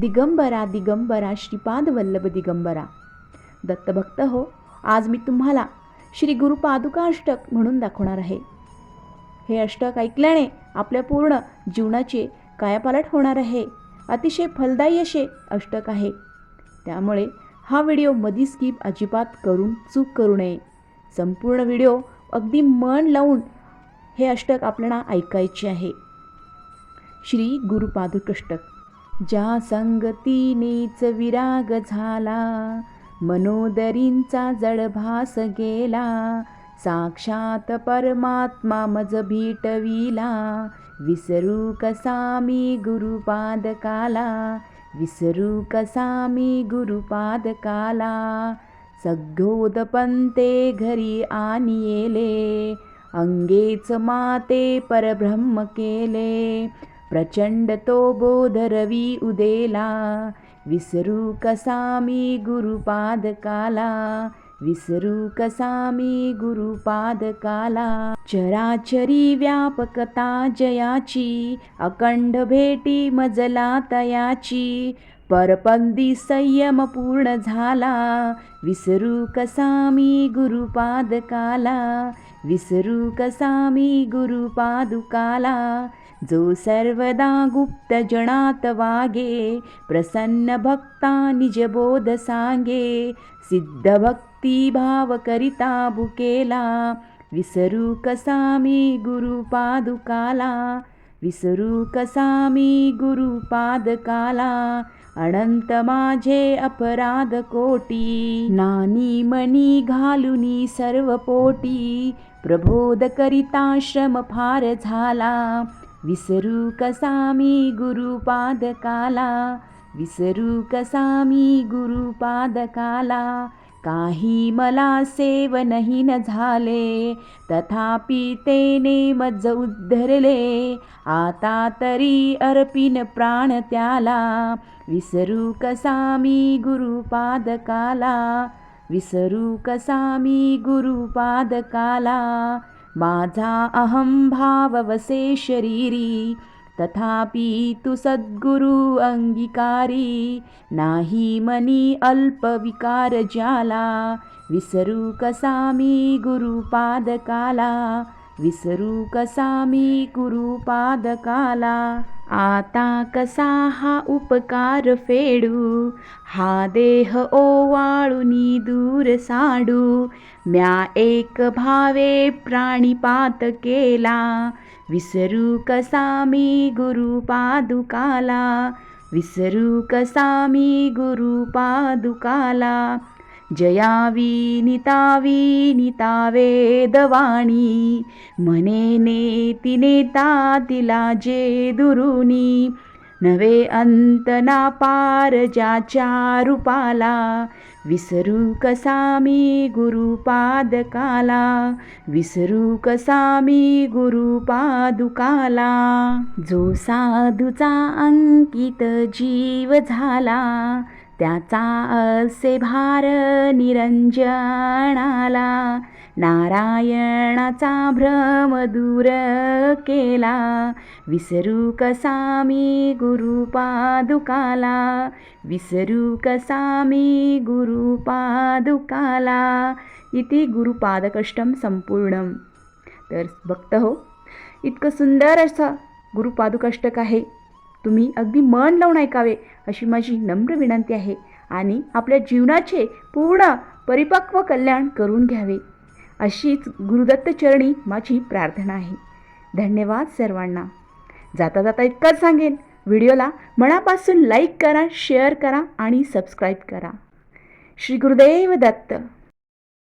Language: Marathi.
दिगंबरा दिगंबरा श्रीपाद वल्लभ दिगंबरा. दत्तभक्त हो आज मी तुम्हाला श्री गुरुपादुका अष्टक म्हणून दाखवणार आहे. हे अष्टक ऐकल्याने आपल्या पूर्ण जीवनाचे कायापालट होणार आहे. अतिशय फलदायी असे अष्टक आहे. त्यामुळे हा व्हिडिओ मधी स्किप अजिबात करून चूक करू नये. संपूर्ण व्हिडिओ अगदी मन लावून हे अष्टक आपल्याला ऐकायचे आहे. श्री गुरुपादुकष्टक ज्या संगतीनेच विराग झाला मनोदरींचा जडभास गेला साक्षात परमात्मा मज भेटविला विसरू कसा मी गुरुपादकाला विसरू कसा मी गुरुपादकाला सगोदपंते घरी आणि येले अंगेच माते परब्रह्म केले प्रचंड तो बोध रवी उदेला विसरू कसा मी गुरुपादकाला विसरू कसा मी गुरुपादकाला. चराचरी व्यापकता जयाची अखंड भेटी मजला तयाची परपंदी संयम पूर्ण झाला विसरू कसा मी गुरुपादकाला विसरू कसा मी गुरुपादुकाला जो सर्वदा गुप्त जणात वागे प्रसन्न भक्ता निजबोध सांगे सिद्ध भक्ती भाव करिता भुकेला विसरू कसा मी गुरुपादुकाला विसरू कसा मी गुरुपादकाला अनंत माझे अपराध कोटी नानी मणी घालुनी सर्व पोटी प्रबोध करिता श्रम फार झाला विसरू कसा मी गुरुपादकाला विसरू कसा मी गुरुपादकाला काही मला सेवनही न झाले तथापि तेने मज उद्धरले आता तरी अर्पिन प्राण त्याला विसरू कसा मी गुरुपादकाला विसरू कसा मी गुरुपादकाला माझा अहं भाववसे शरीरी तथापि तु सद्गुरु अंगीकारी नाही मनी अल्प विकार ज्याला विसरू कसा मी गुरुपादकाला विसरू कसा मी गुरुपादकाला। आता कसा हा उपकार फेडू? हा देह ओवाळुनी दूर साडू. म्या एक भावे प्राणीपात केला. विसरू कसा मी गुरुपादुकाला विसरू कसा मी गुरुपादुकाला नितावी विनिता वेदवाणी मने ने तिने तिला जे दुरुनी नवे अंतना पार ज्याच्या रूपाला विसरू कसा मी गुरुपादकाला विसरू कसा मी गुरुपादुकाला जो साधूचा अंकित जीव झाला त्याचा असे भार निरंजनाला नारायणाचा भ्रम दूर केला. विसरू कसा मी गुरुपादुकाला? विसरू कसा मी गुरुपादुकाला? इति गुरुपादकष्टम संपूर्ण तर भक्त हो इतकं सुंदर असं गुरुपादुकाष्टक आहे. तुम्ही अगदी मन लावून ऐकावे अशी माझी नम्र विनंती आहे आणि आपल्या जीवनाचे पूर्ण परिपक्व कल्याण करून घ्यावे. अशीच गुरुदत्त चरणी माझी प्रार्थना आहे. धन्यवाद सर्वांना. जाता जाता इतकंच सांगेन व्हिडिओला मनापासून लाईक करा शेअर करा आणि सबस्क्राईब करा. श्री गुरुदेव दत्त.